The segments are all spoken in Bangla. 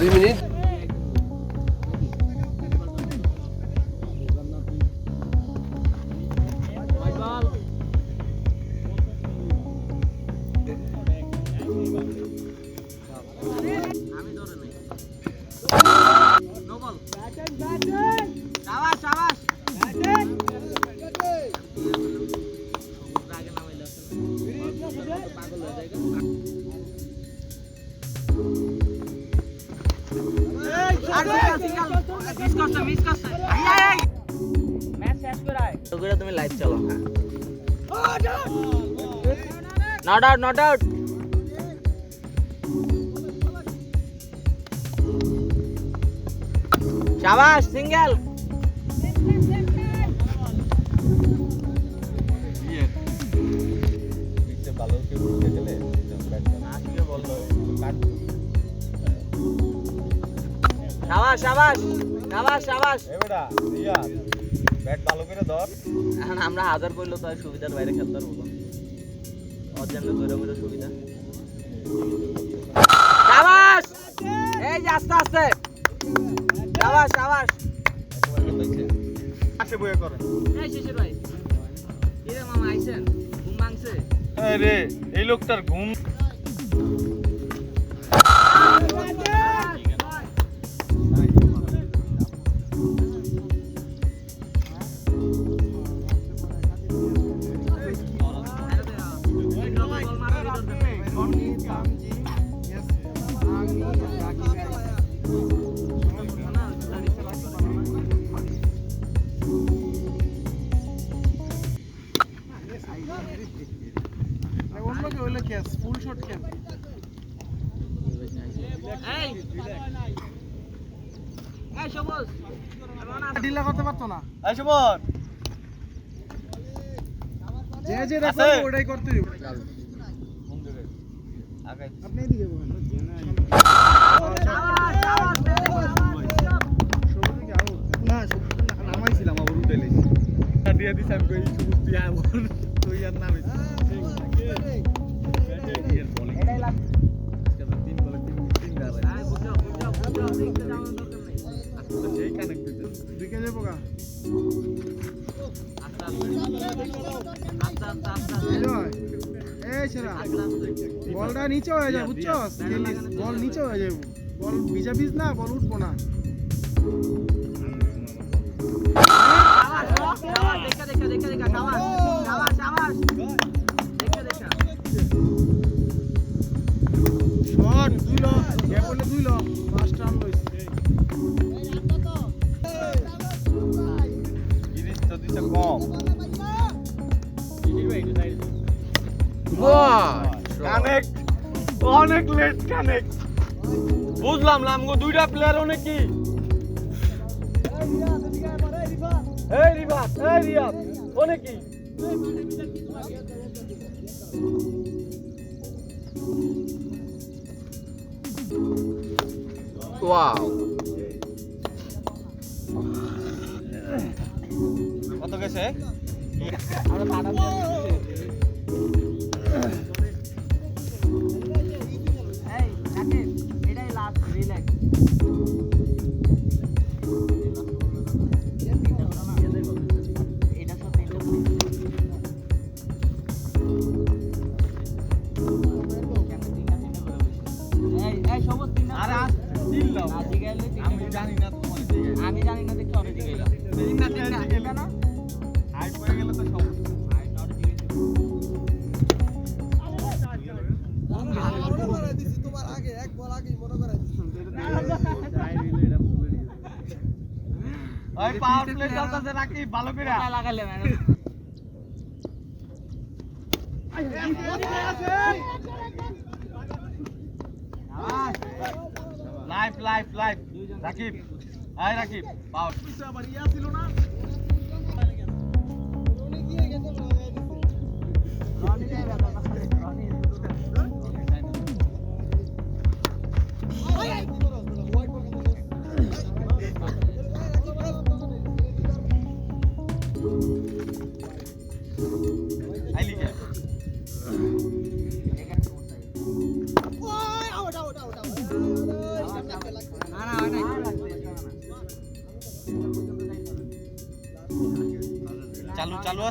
Eliminei not out not out শাবাশ single শাবাশ শাবাশ শাবাশ শাবাশ ব্যাট ভালো করে ধর। আমরা হাজার করলে তো সুবিধার বাইরে খেলতে পারব সুবিধা শাবাশ এই যে আস্তে আস্তে। শাবাশ শাবাশ আসে বয়ে করে। এই শিশির ভাই মামা আইছেন ঘুম ভাঙছে? রে এই লোকটার ঘুম। অন্য আছে? ওটাই করতে আগাই আপনি এদিকে না নামাইছিলাম আবার উঠে দিয়ে দিছ আমি কই দিয়া আমার তুই আর নামে দিকে যাব গা বলটা নিচে হয়ে যায় বুঝছ? বল নিচে হয়ে যাবে। বল ভিজা ভিজ না, বল উঠবো না। দুই ল দুই ল। অনেক লেট কানেক্ট বুঝলাম না আমগো দুইটা প্লেয়ার অনেক কি এই রিবাত এই রিয়াদ অনেক কি ওয়াও কত গেছে? আমরা relax. ভালো করে। লাগালে লাইফ লাইফ লাইফ রাকিব আয় রাকিব পাওয়ার আবার ইয়া ছিল না।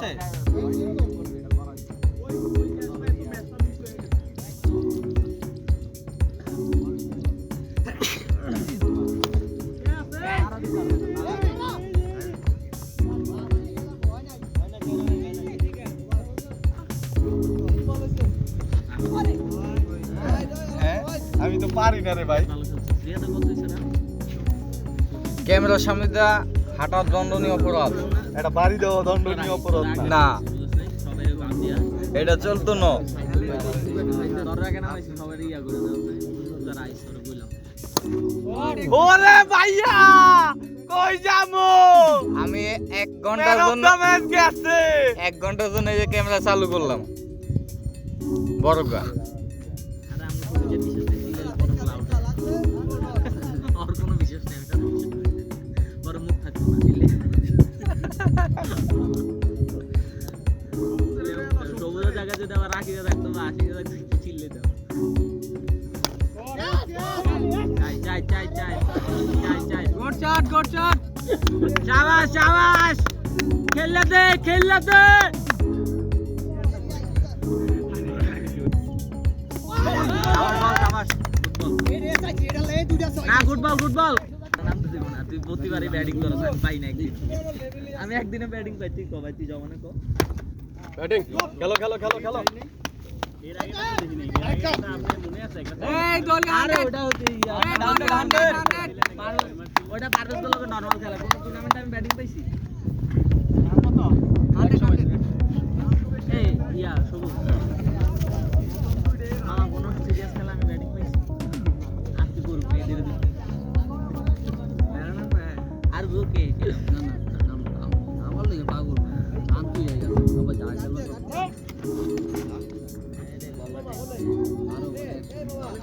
আছে হ্যাঁ আমি তো পারি না রে ভাই। ভালো খেলছিস রিয়াদে কত হয়েছে না ক্যামেরার সামনে দা হাঁটার দণ্ডনীয় অপরাধ। এটা বাড়ি দেওয়া দণ্ডনীয় অপরাধ না। এটা চলতো না। ওরে ভাইয়া কই যামু আমি এক ঘণ্টার জন্য ম্যাচ গেছে। এক ঘণ্টার জন্য এই যে ক্যামেরা চালু করলাম। বড় গা। আরে কোনো বিশেষ নেই বড় মুখ থাকতো না দিলে। খেললে খেললে না তো দিব না তুই প্রতিবারই ব্যাটিং করছ আমি পাই না একদিন আমি একদিনে ব্যাটিং পাই তুই কবাই তুই জমানে কো। ব্যাটিং খেলো খেলো খেলো খেলো। এর আগে তো দেখি নাই এর আগে তো আপনি মনে আছে একটা এই দল আরে ওটা হচ্ছে ইয়া, এই, ডাউন দল ডাউন হান্ড্রেড, ডাউন। হান্ড্রেড। পারো- ওটা পারদর্শ নর্মাল খেলা কোন টুর্নামেন্টে আমি ব্যাটিং পাইছি? এই ইয়া সবুজ।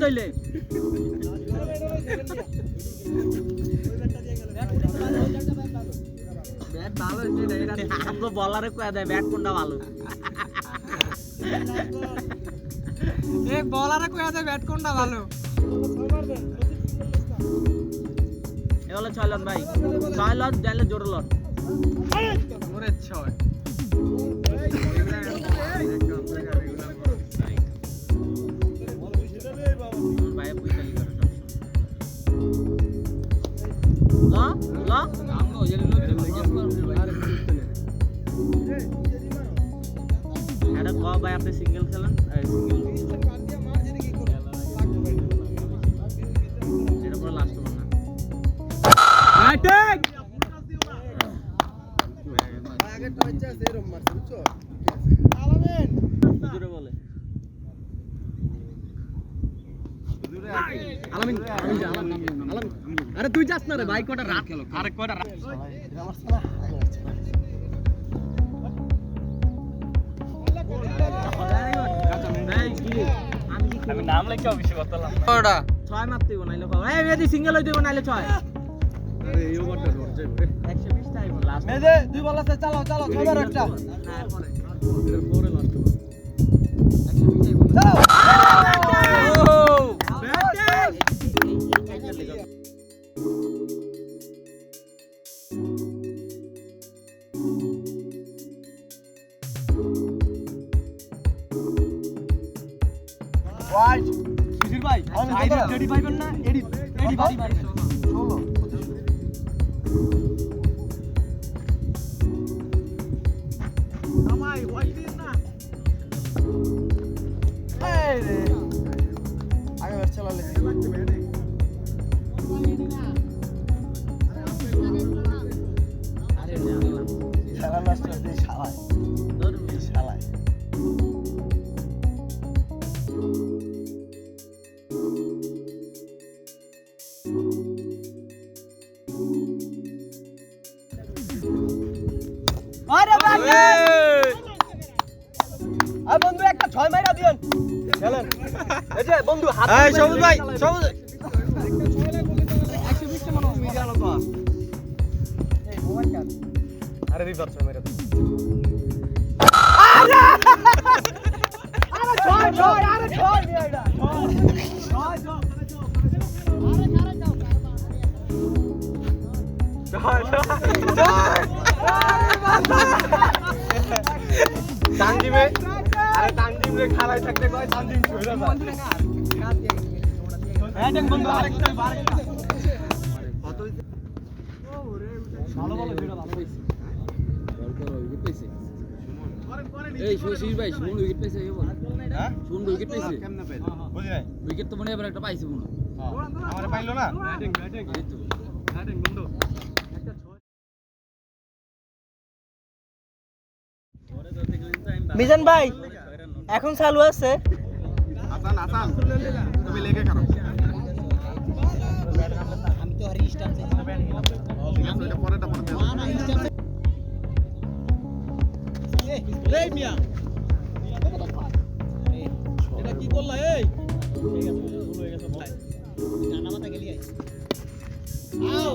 তইলে? ব্যাট ভালো হইছে রে এটা আমগো বলারে কয়া দেয় ব্যাট কোনটা ভালো? এই বলারে কইয়া দে ব্যাট কোনটা ভালো? এ হলো ছয় লন ভাই। ছয় লন জানলে জোর লন। ছয়। ক ভাই আপনি সিঙ্গেল খেলেন? এটা পুরো লাস্ট ওভার না। আরে তুই যাস না রে ভাই কটা রাত? খেলো আরে কটা রাত? আমি নাম লেখা বেশি করতাম ওটা ছয় মারতে বানাইলো এই মেদি সিঙ্গেল হইতে বানাইলে ছয়। আরে এই ওভারটা ধর যাই রে 120 টাই লাস্ট মেজে দুই বল আছে চালাও চালাও ছবার একটা। না পরে এর পরে লাস্ট ও ব্যাটিং পাইবেন না এডি এডি কত? আর! বন্ধু একটা ছয় মাইরা দিয়েন। খেলেন। এই যে বন্ধু হাত এই সবুজ ভাই সবুজ। আরে রিভার ছয় মাইরা ছয় ছয় আরে ছয় নিয়ে এটা খালাই থাকতে কয় তানজিম ছুঁয়ে হ্যাঁ। দেখ বন্ধু আরেকটা আরেকটা ভালো ভালো যেটা ভালো হইছে এই শশীর ভাই সুমন উইকেট পাইছে হ্যাঁ? সুমন উইকেট পাইছে? কেমনে পেল বুঝি নাই? উইকেট তো মনে এবার একটা পাইছে মনে আমারে পাইলো না? এই তো। মিজান ভাই! এখন চালু আছে। আসান আসান তুমি লেগে খারাপ। আমি তো হারি স্টাম্প ঠিক আছে এটা পরেটা পরে এই মিয়া। এটা কি করলা এই? ডানা মাথা গেলি আই আও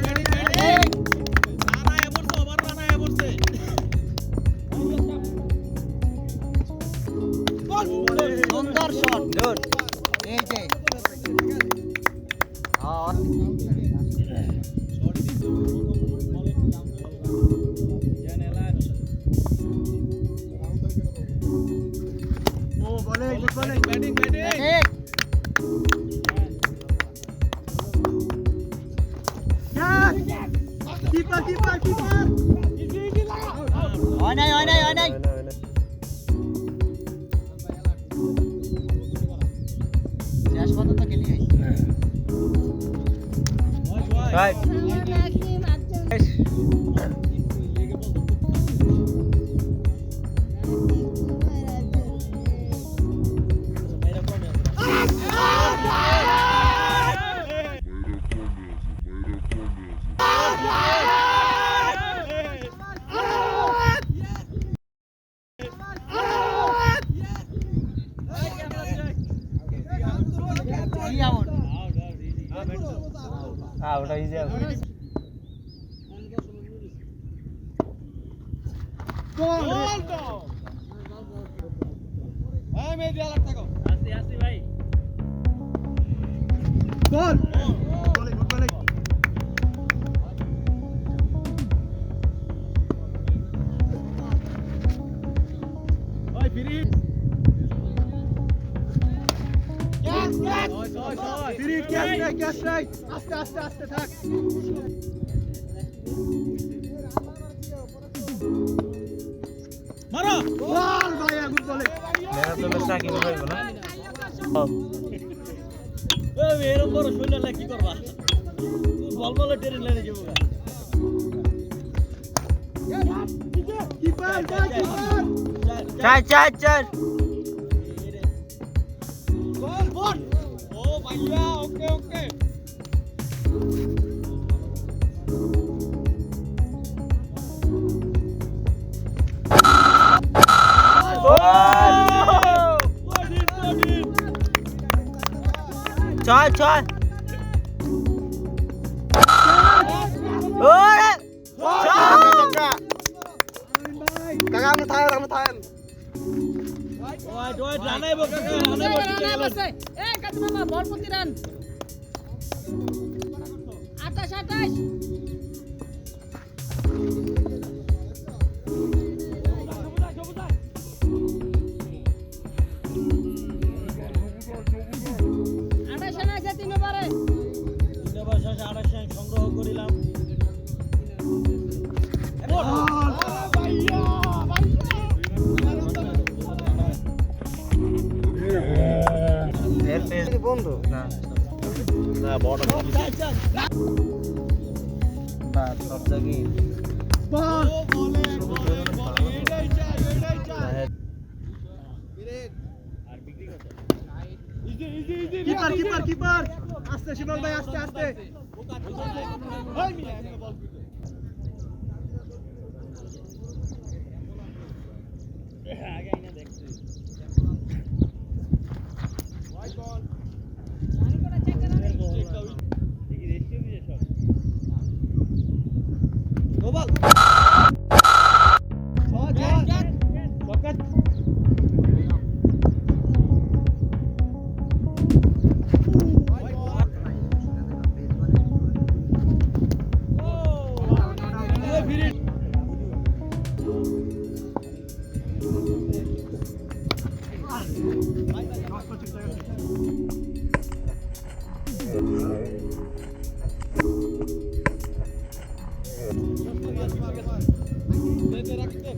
拜。Bye. আস্তে আস্তে আস্তে থাক। মারো। বল ভাইয়া গুড বলে মেরা তো বেশ সাকিব হইব না এই এরকম বড় শৈল লাগে কি করবা বল বলে টেরে লেনে যাব কিপার যা কিপার চার চার চার বল বল ও ভাইয়া ওকে ওকে ছয় ছয় ওরে কাকা আমরা থাকেন আমরা থাকেন। ওই ওই Yeah, I got เด็ด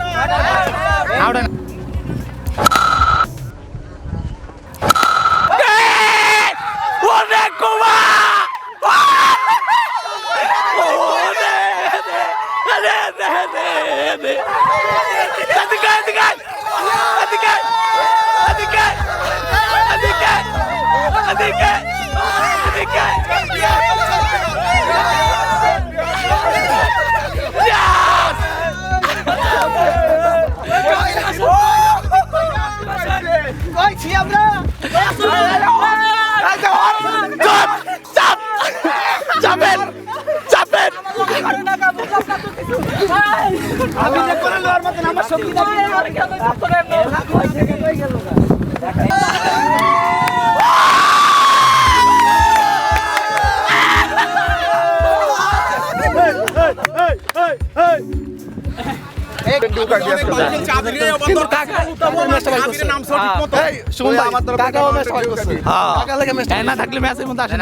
out đây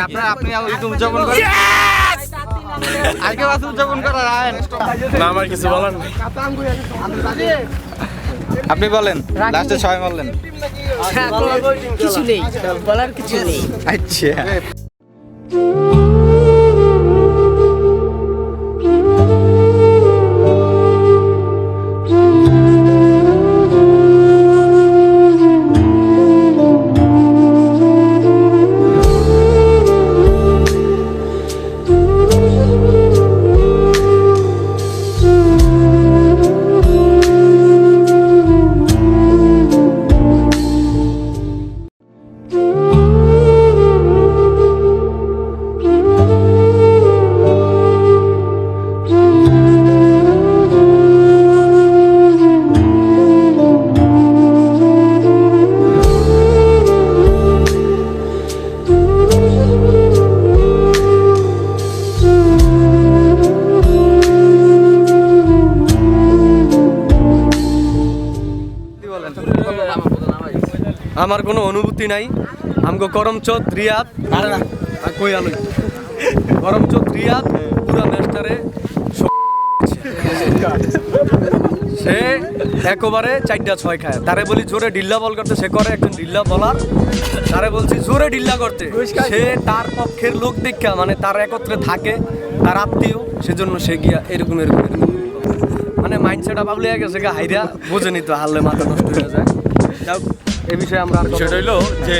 আপনারা আপনি একটু উদযাপন করেন। আজকে বাস উদযাপন করার আইন। না আমার কিছু বলার নেই। আপনি বলেন লাস্টে ছয় মারলেন কিছু নেই বলার কিছু নেই। আচ্ছা। আমার কোনো অনুভূতি নাই। আমগো করমচোদ রিয়াদ আরে না কই আলো? করমচোদ রিয়াদ পুরা ম্যাচটারে সে একেবারে চারটা ছয় খায়। তারে বলি জোরে ডিল্লা বল করতে সে করে একজন ডিল্লা বলার। তারে বলছি জোরে ডিল্লা করতে। সে তার পক্ষের লোক দীক্ষা মানে তার একত্রে থাকে তার আত্মীয় সেজন্য সে গিয়া এরকম এরকম এরকম। মানে মাইন্ডসেট আপলিয়া গেছে গা হাইরা বোঝেনি তো হারলে মাথা নষ্ট হয়ে যায়। যাক, এ বিষয়ে আমরা সেটা হইল যে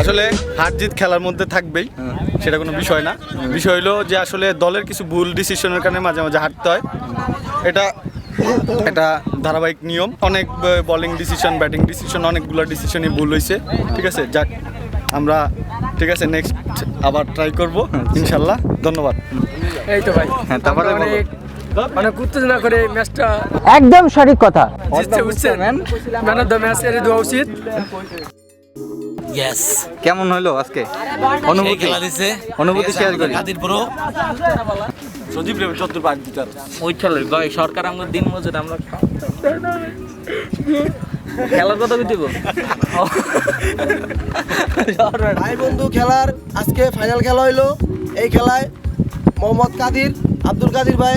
আসলে হার জিত খেলার মধ্যে থাকবেই সেটা কোনো বিষয় না। বিষয় হইল যে আসলে দলের কিছু ভুল ডিসিশনের কারণে মাঝে মাঝে হারতে হয়। এটা এটা ধারাবাহিক নিয়ম। অনেক বোলিং ডিসিশন ব্যাটিং ডিসিশন অনেকগুলো ডিসিশনই ভুল হয়েছে ঠিক আছে? যাক আমরা ঠিক আছে নেক্সট আবার ট্রাই করব। ইনশাল্লাহ। ধন্যবাদ। এই তো ভাই। হ্যাঁ, তারপরে আমরা মানে করে ম্যাচটা একদম সঠিক কথা। জিতছে বুঝছেন? ম্যান অফ দ্য ম্যাচ এর দেওয়া উচিত। কেমন হলো আজকে? অনুভূতি? অনুভূতি শেয়ার করি। সজীব রে চতুর পাঁচ দিতার ওই চলে ভাই সরকার আমাদের দিন মজুর আমরা খেলার কথা দিব ভাই বন্ধু খেলার আজকে ফাইনাল খেলা হইল। এই খেলায় মোহাম্মদ কাদির আব্দুল কাদির ভাই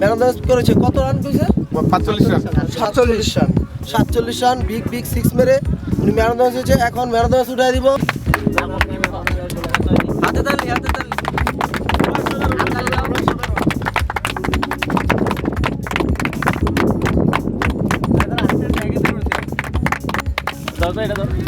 ম্যান করেছে কত রান করেছে পাঁচচল্লিশ রান। সাতচল্লিশ রান। সাতচল্লিশ রান বিগ বিগ সিক্স মেরে উনি ম্যাচ হয়েছে এখন অফ উঠাই দিব। হাতে তালি হাতে তালি। দাও এটা দাও